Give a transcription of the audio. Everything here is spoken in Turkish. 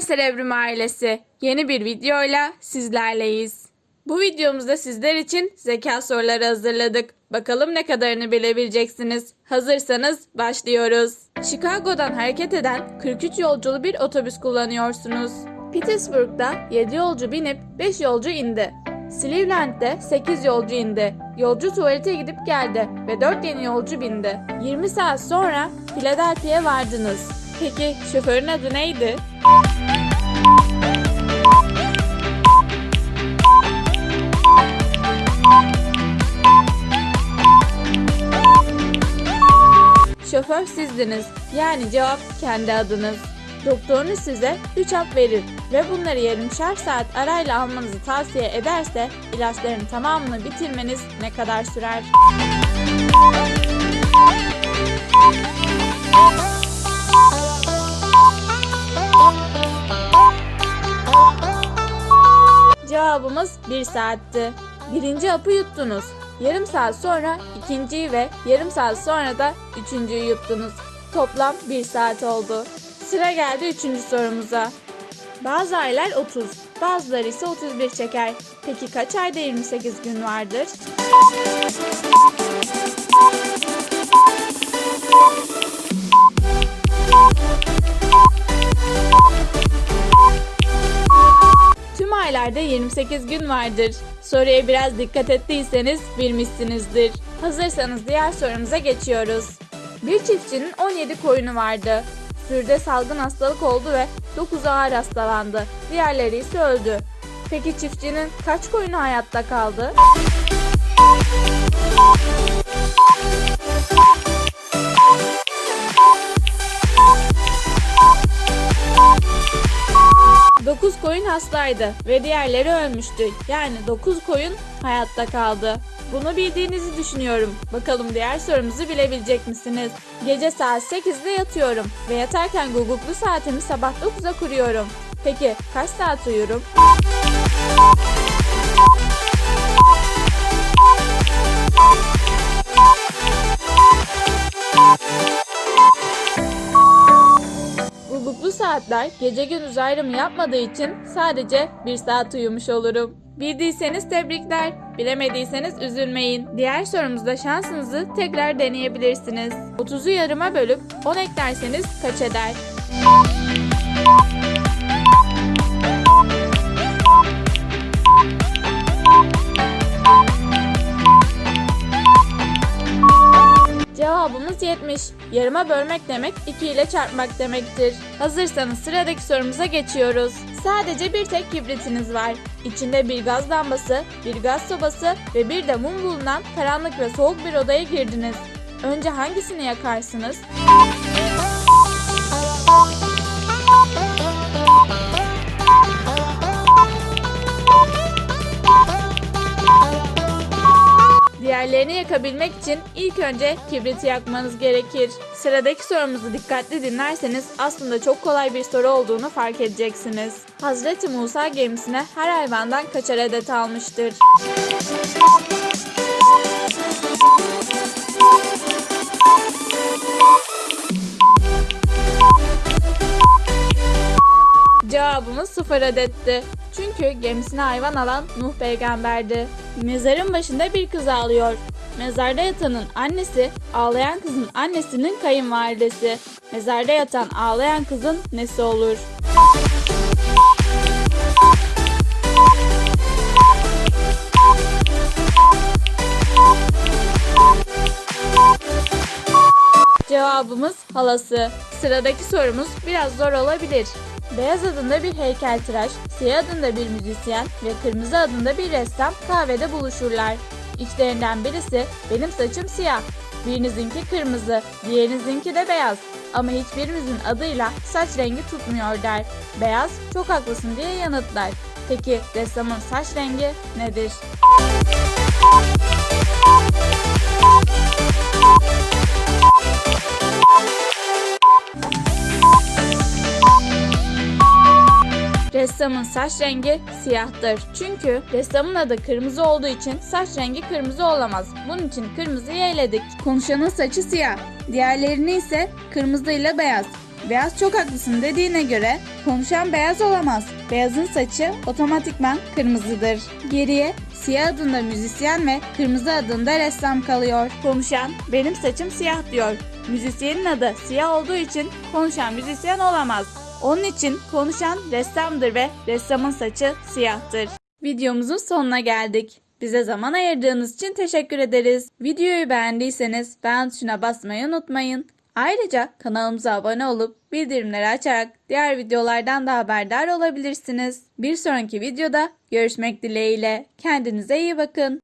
Merhaba Cerebrum ailesi. Yeni bir videoyla sizlerleyiz. Bu videomuzda sizler için zeka soruları hazırladık. Bakalım ne kadarını bilebileceksiniz. Hazırsanız başlıyoruz. Chicago'dan hareket eden 43 yolculu bir otobüs kullanıyorsunuz. Pittsburgh'da 7 yolcu binip 5 yolcu indi. Cleveland'de 8 yolcu indi. Yolcu tuvalete gidip geldi ve 4 yeni yolcu bindi. 20 saat sonra Philadelphia'ya vardınız. Peki şoförün adı neydi? Şoför sizdiniz. Yani cevap kendi adınız. Doktorunuz size 3 hap verir ve bunları yarımşar saat arayla almanızı tavsiye ederse ilaçların tamamını bitirmeniz ne kadar sürer? Cevabımız 1 saatti. Birinci hapı yuttunuz. Yarım saat sonra ikinciyi ve yarım saat sonra da üçüncüyü yuttunuz. Toplam 1 saat oldu. Sıra geldi üçüncü sorumuza. Bazı aylar 30, bazıları ise 31 çeker. Peki kaç ayda 28 gün vardır? Aylarda 28 gün vardır. Soruya biraz dikkat ettiyseniz bilmişsinizdir. Hazırsanız diğer sorumuza geçiyoruz. Bir çiftçinin 17 koyunu vardı. Sürüde salgın hastalık oldu ve 9 ağır hastalandı. Diğerleri ise öldü. Peki çiftçinin kaç koyunu hayatta kaldı? Dokuz koyun hastaydı ve diğerleri ölmüştü. Yani 9 koyun hayatta kaldı. Bunu bildiğinizi düşünüyorum. Bakalım diğer sorumuzu bilebilecek misiniz? Gece saat 8'de yatıyorum ve yatarken guguklu saatimi sabah 9'a kuruyorum. Peki kaç saat uyurum? Saatler gece gündüz ayrımı yapmadığı için sadece bir saat uyumuş olurum. Bildiyseniz tebrikler, bilemediyseniz üzülmeyin. Diğer sorumuzda şansınızı tekrar deneyebilirsiniz. 30'u yarıma bölüp 10 eklerseniz kaç eder? 70. Yarıma bölmek demek 2 ile çarpmak demektir. Hazırsanız sıradaki sorumuza geçiyoruz. Sadece bir tek kibritiniz var. İçinde bir gaz lambası, bir gaz sobası ve bir de mum bulunan karanlık ve soğuk bir odaya girdiniz. Önce hangisini yakarsınız? Diğerlerini yakabilmek için ilk önce kibriti yakmanız gerekir. Sıradaki sorumuzu dikkatli dinlerseniz aslında çok kolay bir soru olduğunu fark edeceksiniz. Hazreti Musa gemisine her hayvandan kaçar adet almıştır? Sıfır adetti. Çünkü gemisine hayvan alan Nuh peygamberdi. Mezarın başında bir kız ağlıyor. Mezarda yatanın annesi, ağlayan kızın annesinin kayınvalidesi. Mezarda yatan ağlayan kızın nesi olur? Cevabımız halası. Sıradaki sorumuz biraz zor olabilir. Beyaz adında bir heykeltıraş, siyah adında bir müzisyen ve kırmızı adında bir ressam kahvede buluşurlar. İçlerinden birisi benim saçım siyah, birinizinki kırmızı, diğerinizinki de beyaz. Ama hiçbirimizin adıyla saç rengi tutmuyor der. Beyaz çok haklısın diye yanıtlar. Peki ressamın saç rengi nedir? Ressamın saç rengi siyahtır. Çünkü ressamın adı kırmızı olduğu için saç rengi kırmızı olamaz. Bunun için kırmızıyı eledik. Konuşanın saçı siyah. Diğerlerini ise kırmızı ile beyaz. Beyaz çok haklısın dediğine göre konuşan beyaz olamaz. Beyazın saçı otomatikman kırmızıdır. Geriye siyah adında müzisyen ve kırmızı adında ressam kalıyor. Konuşan benim saçım siyah diyor. Müzisyenin adı siyah olduğu için konuşan müzisyen olamaz. Onun için konuşan ressamdır ve ressamın saçı siyahtır. Videomuzun sonuna geldik. Bize zaman ayırdığınız için teşekkür ederiz. Videoyu beğendiyseniz beğen tuşuna basmayı unutmayın. Ayrıca kanalımıza abone olup bildirimleri açarak diğer videolardan da haberdar olabilirsiniz. Bir sonraki videoda görüşmek dileğiyle. Kendinize iyi bakın.